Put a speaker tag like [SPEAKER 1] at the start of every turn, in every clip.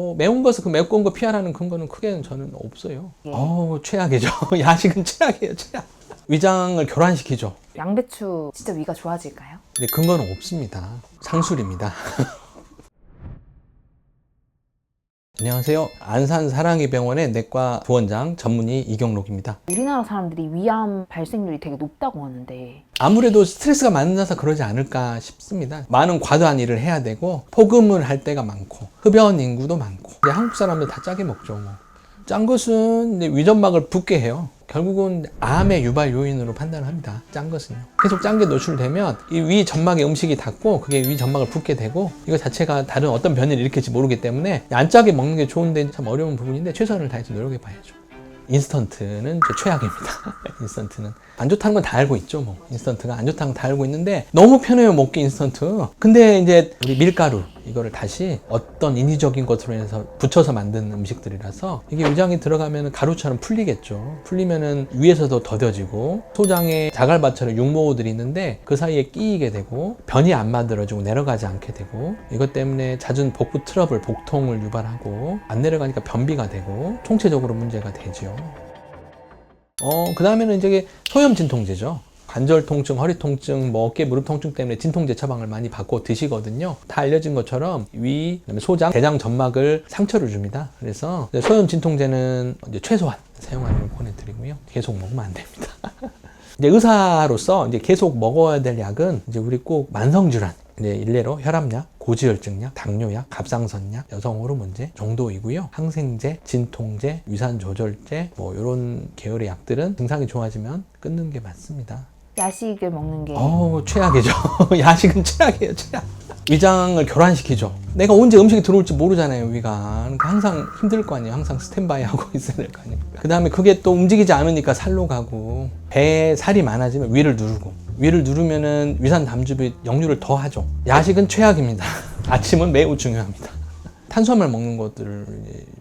[SPEAKER 1] 뭐 매운 것을 그 매운 거 피하라는 근거는 크게는 저는 없어요.
[SPEAKER 2] 예.
[SPEAKER 1] 어우 최악이죠. 야식은 최악이에요, 최악. 위장을 교란시키죠.
[SPEAKER 2] 양배추 진짜 위가 좋아질까요?
[SPEAKER 1] 근데 근거는 없습니다. 상술입니다. 안녕하세요. 안산 사랑이 병원의 내과 부원장 전문의 이경록입니다.
[SPEAKER 2] 우리나라 사람들이 위암 발생률이 되게 높다고 하는데
[SPEAKER 1] 아무래도 스트레스가 많아서 그러지 않을까 싶습니다. 많은 과도한 일을 해야 되고 폭음을 할 때가 많고 흡연 인구도 많고 이제 한국 사람들 다 짜게 먹죠. 뭐. 짠 것은 이제 위점막을 붓게 해요. 결국은 암의 유발 요인으로 판단합니다. 짠 것은요. 계속 짠 게 노출되면 이위 점막에 음식이 닿고 그게 위 점막을 붓게 되고 이거 자체가 다른 어떤 변이를 일으킬지 모르기 때문에 안 짜게 먹는 게 좋은데 참 어려운 부분인데 최선을 다해서 노력해 봐야죠. 인스턴트는 제 최악입니다. 인스턴트는 안 좋다는 건 다 알고 있죠. 뭐 인스턴트가 안 좋다는 건 다 알고 있는데 너무 편해요 먹기 인스턴트. 근데 이제 우리 밀가루 이거를 다시 어떤 인위적인 것으로 해서 붙여서 만든 음식들이라서 이게 위장에 들어가면 가루처럼 풀리겠죠. 풀리면은 위에서도 더뎌지고 소장에 자갈밭처럼 육모들이 있는데 그 사이에 끼이게 되고 변이 안 만들어지고 내려가지 않게 되고 이것 때문에 잦은 복부 트러블, 복통을 유발하고 안 내려가니까 변비가 되고 총체적으로 문제가 되죠. 어, 그 다음에는 이제 소염 진통제죠. 관절 통증, 허리 통증, 뭐 어깨, 무릎 통증 때문에 진통제 처방을 많이 받고 드시거든요. 다 알려진 것처럼 위, 그다음에 소장, 대장 점막을 상처를 줍니다. 그래서 소염 진통제는 이제 최소한 사용하는 걸 권해드리고요. 계속 먹으면 안 됩니다. 이제 의사로서 이제 계속 먹어야 될 약은 이제 우리 꼭 만성 질환, 이제 일례로 혈압약, 고지혈증약, 당뇨약, 갑상선약, 여성 호르몬제 정도이고요. 항생제, 진통제, 위산 조절제 뭐 이런 계열의 약들은 증상이 좋아지면 끊는 게 맞습니다.
[SPEAKER 2] 야식을 먹는 게
[SPEAKER 1] 어우 최악이죠. 야식은 최악이에요, 최악. 위장을 교란시키죠. 내가 언제 음식이 들어올지 모르잖아요, 위가. 그러니까 항상 힘들 거 아니에요. 항상 스탠바이 하고 있어야 될 거 아니에요. 그 다음에 그게 또 움직이지 않으니까 살로 가고, 배에 살이 많아지면 위를 누르고, 위를 누르면은 위산 담즙이 역류를 더 하죠. 야식은 최악입니다. 아침은 매우 중요합니다. 탄수화물 먹는 것들을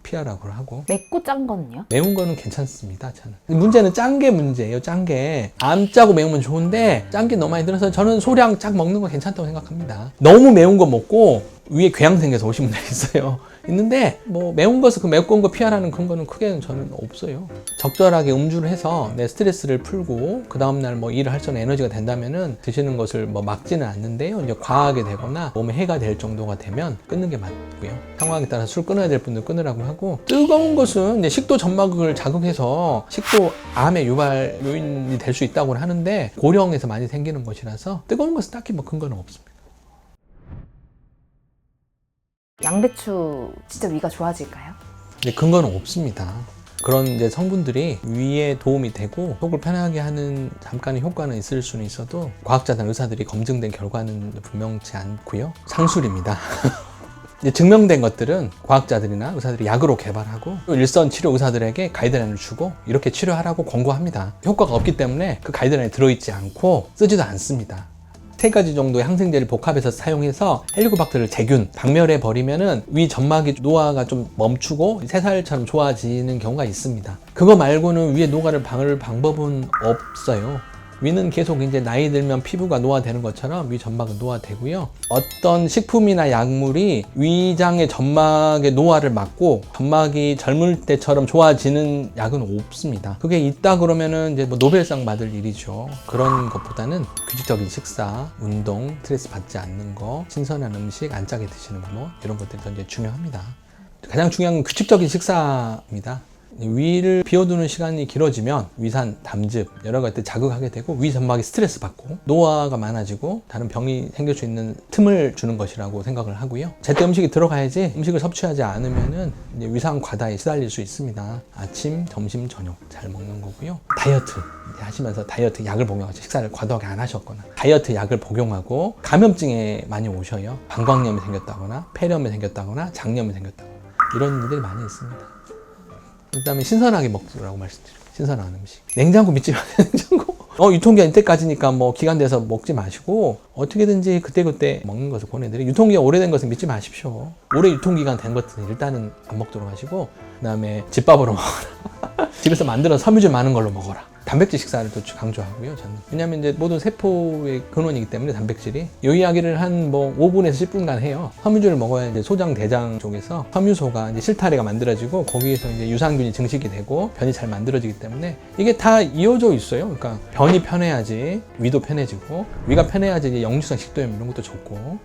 [SPEAKER 1] 피하라고 하고,
[SPEAKER 2] 맵고 짠 거는요?
[SPEAKER 1] 매운 거는 괜찮습니다. 저는 문제는 짠 게 문제예요. 짠게안 짜고 매우면 좋은데 짠 게 너무 많이 들어서 저는 소량 짝 먹는 거 괜찮다고 생각합니다. 너무 매운 거 먹고 위에 궤양 생겨서 오신 분들 있어요. 있는데 뭐 매운 것을 그 매운 거 피하라는 근거는 크게는 저는 없어요. 적절하게 음주를 해서 내 스트레스를 풀고 그 다음 날 뭐 일을 할 수 있는 에너지가 된다면은 드시는 것을 뭐 막지는 않는데요. 이제 과하게 되거나 몸에 해가 될 정도가 되면 끊는 게 맞고요. 상황에 따라 술 끊어야 될 분들 끊으라고 하고 뜨거운 것은 식도 점막을 자극해서 식도 암의 유발 요인이 될 수 있다고 하는데 고령에서 많이 생기는 것이라서 뜨거운 것은 딱히 뭐 근거는 없습니다.
[SPEAKER 2] 양배추 진짜 위가 좋아질까요?
[SPEAKER 1] 근데 근거는 없습니다. 그런 이제 성분들이 위에 도움이 되고 속을 편하게 하는 잠깐의 효과는 있을 수는 있어도 과학자나 의사들이 검증된 결과는 분명치 않고요. 상술입니다. 이제 증명된 것들은 과학자들이나 의사들이 약으로 개발하고 또 일선 치료 의사들에게 가이드라인을 주고 이렇게 치료하라고 권고합니다. 효과가 없기 때문에 그 가이드라인에 들어있지 않고 쓰지도 않습니다. 세 가지 정도의 항생제를 복합해서 사용해서 헬리코박터를 제균, 박멸해 버리면은 위 점막이 노화가 좀 멈추고 새 살처럼 좋아지는 경우가 있습니다. 그거 말고는 위에 노화를 방을 방법은 없어요. 위는 계속 이제 나이 들면 피부가 노화되는 것처럼 위 점막은 노화되고요. 어떤 식품이나 약물이 위장의 점막의 노화를 막고 점막이 젊을 때처럼 좋아지는 약은 없습니다. 그게 있다 그러면은 이제 뭐 노벨상 받을 일이죠. 그런 것보다는 규칙적인 식사, 운동, 스트레스 받지 않는 거, 신선한 음식, 안 짜게 드시는 거 이런 것들이 더 이제 중요합니다. 가장 중요한 건 규칙적인 식사입니다. 위를 비워두는 시간이 길어지면 위산, 담즙 여러 가지 자극하게 되고 위 점막이 스트레스 받고 노화가 많아지고 다른 병이 생길 수 있는 틈을 주는 것이라고 생각을 하고요. 제때 음식이 들어가야지 음식을 섭취하지 않으면은 위상 과다에 시달릴 수 있습니다. 아침, 점심, 저녁 잘 먹는 거고요. 다이어트 하시면서 다이어트 약을 복용하고 식사를 과도하게 안 하셨거나 다이어트 약을 복용하고 감염증에 많이 오셔요. 방광염이 생겼다거나 폐렴이 생겼다거나 장염이 생겼다거나 이런 일들이 많이 있습니다. 그다음에 신선하게 먹으라고 말씀드려요. 신선한 음식. 냉장고 믿지 마세요. 냉장고. 어 유통기한 이때까지니까 뭐 기간 돼서 먹지 마시고 어떻게든지 그때그때 먹는 것을 권해드리. 유통기한 오래된 것은 믿지 마십시오. 오래 유통기간 된 것은 일단은 안 먹도록 하시고 그다음에 집밥으로 먹어라. 집에서 만들어 섬유질 많은 걸로 먹어라. 단백질 식사를 또 강조하고요. 저는 왜냐하면 이제 모든 세포의 근원이기 때문에 단백질이 이 이야기를 한 뭐 5분에서 10분간 해요. 섬유질을 먹어야 이제 소장 대장 쪽에서 섬유소가 이제 실타래가 만들어지고 거기에서 이제 유산균이 증식이 되고 변이 잘 만들어지기 때문에 이게 다 이어져 있어요. 그러니까 변이 편해야지 위도 편해지고 위가 편해야지 이제 역류성 식도염 이런 것도 좋고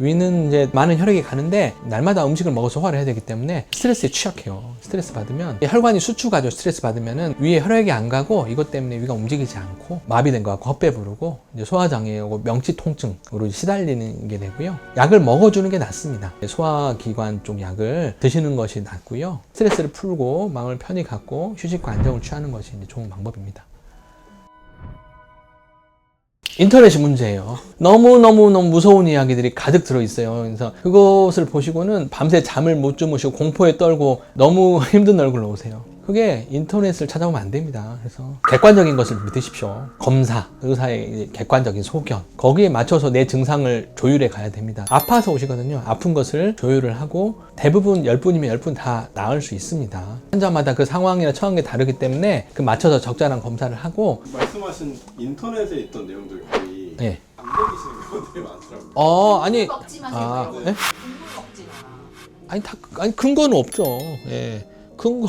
[SPEAKER 1] 위는 이제 많은 혈액이 가는데 날마다 음식을 먹어서 소화를 해야 되기 때문에 스트레스에 취약해요. 스트레스 받으면 이 혈관이 수축하죠. 스트레스 받으면은 위에 혈액이 안 가고 이것 때문에 위가 움직이지 않고 마비된 거 같고 헛배 부르고 이제 소화장애 오고 명치 통증으로 시달리는 게 되고요. 약을 먹어주는 게 낫습니다. 소화기관 쪽 약을 드시는 것이 낫고요. 스트레스를 풀고 마음을 편히 갖고 휴식과 안정을 취하는 것이 좋은 방법입니다. 인터넷이 문제예요. 너무너무너무 무서운 이야기들이 가득 들어있어요. 그래서 그것을 보시고는 밤새 잠을 못 주무시고 공포에 떨고 너무 힘든 얼굴로 오세요. 그게 인터넷을 찾아보면 안 됩니다. 그래서 객관적인 것을 믿으십시오. 검사, 의사의 객관적인 소견. 거기에 맞춰서 내 증상을 조율해 가야 됩니다. 아파서 오시거든요. 아픈 것을 조율을 하고 대부분 10분이면 10분 다 나을 수 있습니다. 환자마다 그 상황이나 처한 게 다르기 때문에 그 맞춰서 적절한 검사를 하고
[SPEAKER 3] 말씀하신 인터넷에 있던 내용들 거의
[SPEAKER 1] 예.
[SPEAKER 3] 안 먹이시는 경우들이 많더라고요.
[SPEAKER 1] 어, 아니
[SPEAKER 2] 먹지
[SPEAKER 1] 아,
[SPEAKER 2] 마세요.
[SPEAKER 1] 예?
[SPEAKER 2] 국물 먹지 마.
[SPEAKER 1] 아니 다 아니 근거는 없죠. 예. 근거.